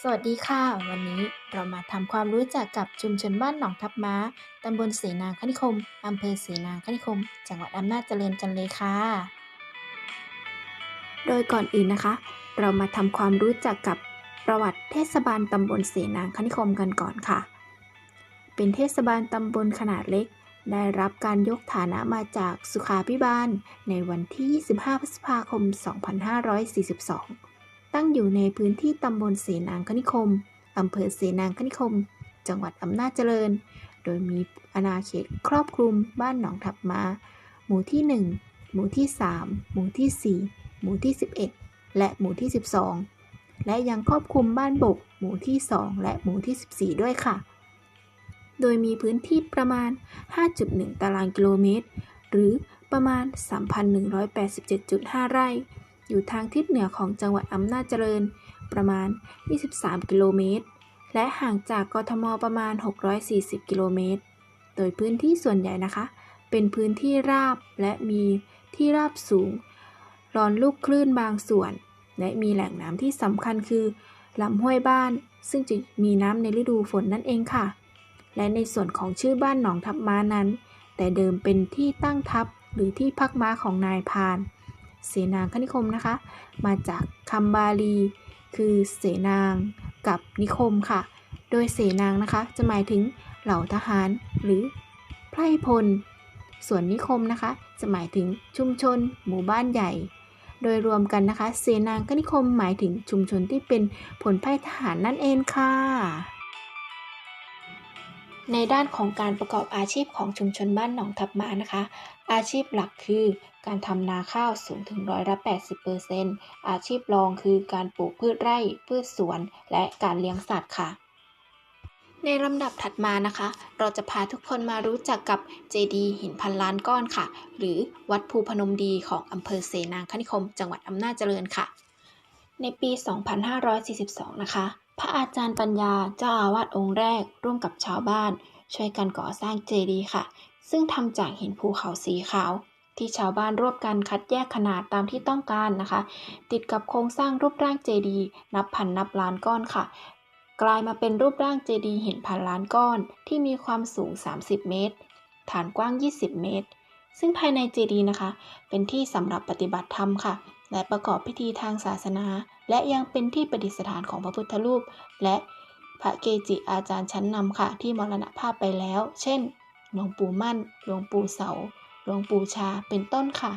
สวัสดีค่ะ วันนี้เรามาทำความรู้จักกับชุมชนบ้านหนองทับม้า ตำบลเสนาคณิคม อำเภอเสนาคณิคม จังหวัดอำนาจเจริญกันเลยค่ะ โดยก่อนอื่นนะคะ เรามาทำความรู้จักกับประวัติเทศบาลตำบลเสนาคณิคมกันก่อนค่ะ เป็นเทศบาลตำบลขนาดเล็ก ได้รับการยกฐานะมาจากสุขาพิบาล ในวันที่ 25 พฤษภาคม 2542 ตั้งอยู่ในพื้นที่ตำบลเสนางคณิคม อำเภอเสนางคณิคม จังหวัดอำนาจเจริญ โดยมีอาณาเขตครอบคลุมบ้านหนองทับมา หมู่ที่ 1 หมู่ที่ 3 หมู่ที่ 4 หมู่ที่ 11 และหมู่ที่ 12 และยังครอบคลุมบ้านบก หมู่ที่ 2 และหมู่ที่ 14 ด้วยค่ะ โดยมีพื้นที่ประมาณ 5.1 ตารางกิโลเมตร หรือประมาณ 3,187.5 ไร่ อยู่ทางทิศเหนือของจังหวัดอำนาจเจริญประมาณ 23 กิโลเมตร และห่างจากกทมประมาณ 640 กิโลเมตร โดยพื้นที่ส่วนใหญ่นะคะ เป็นพื้นที่ราบและมีที่ราบสูงรอนลูกคลื่นบางส่วน และมีแหล่งน้ำที่สำคัญคือลำห้วยบ้าน ซึ่งจะมีน้ำในฤดูฝนนั่นเองค่ะ และในส่วนของชื่อบ้านหนองทับม้านั้น แต่เดิมเป็นที่ตั้งทัพหรือที่พักม้าของนายพาน เสนางคณิคมนะคะ มาจากคำบาลี คือเสนางกับนิคมค่ะ โดยเสนางนะคะ จะหมายถึงเหล่าทหารหรือไพร่พล ส่วนนิคมนะคะ จะหมายถึงชุมชน หมู่บ้านใหญ่ โดยรวมกันนะคะ เสนางคณิคมหมายถึงชุมชนที่เป็นผลไพ่ทหารนั่นเองค่ะ ในด้านของการประกอบอาชีพของชุมชนบ้านหนองทับมานะคะ อาชีพหลักคือการทำนาข้าวสูงถึงร้อยละ 80%อาชีพรองคือการปลูกพืชไร่ พืชสวน และการเลี้ยงสัตว์ค่ะ ในลำดับถัดมานะคะ เราจะพาทุกคนมารู้จักกับเจดีหินพันล้านก้อนค่ะ หรือวัดภูพนมดีของอำเภอเสนางคณิคม จังหวัดอำนาจเจริญค่ะ ในปี 2542 นะคะ พระอาจารย์ปัญญาเจ้าอาวาสองค์แรก ร่วมกับชาวบ้าน ช่วยกันก่อสร้างเจดีย์ค่ะ ซึ่งทำจากหินภูเขาสีขาว ที่ชาวบ้านร่วมกันคัดแยกขนาดตามที่ต้องการนะคะ ติดกับโครงสร้างรูปร่างเจดีย์นับพันนับล้านก้อนค่ะ กลายมาเป็นรูปร่างเจดีย์หินพันล้านก้อน ที่มีความสูง 30 เมตร ฐานกว้าง 20 เมตร ซึ่งภายในเจดีย์นะคะ เป็นที่สำหรับปฏิบัติธรรมค่ะ และประกอบพิธีทางศาสนา และยังเป็นที่ประดิษฐานของพระพุทธรูป และพระเกจิอาจารย์ชั้นนำค่ะ ที่มรณภาพไปแล้ว เช่น หลวงปู่มั่น หลวงปู่เสา หลวงปู่ชา เป็นต้นค่ะ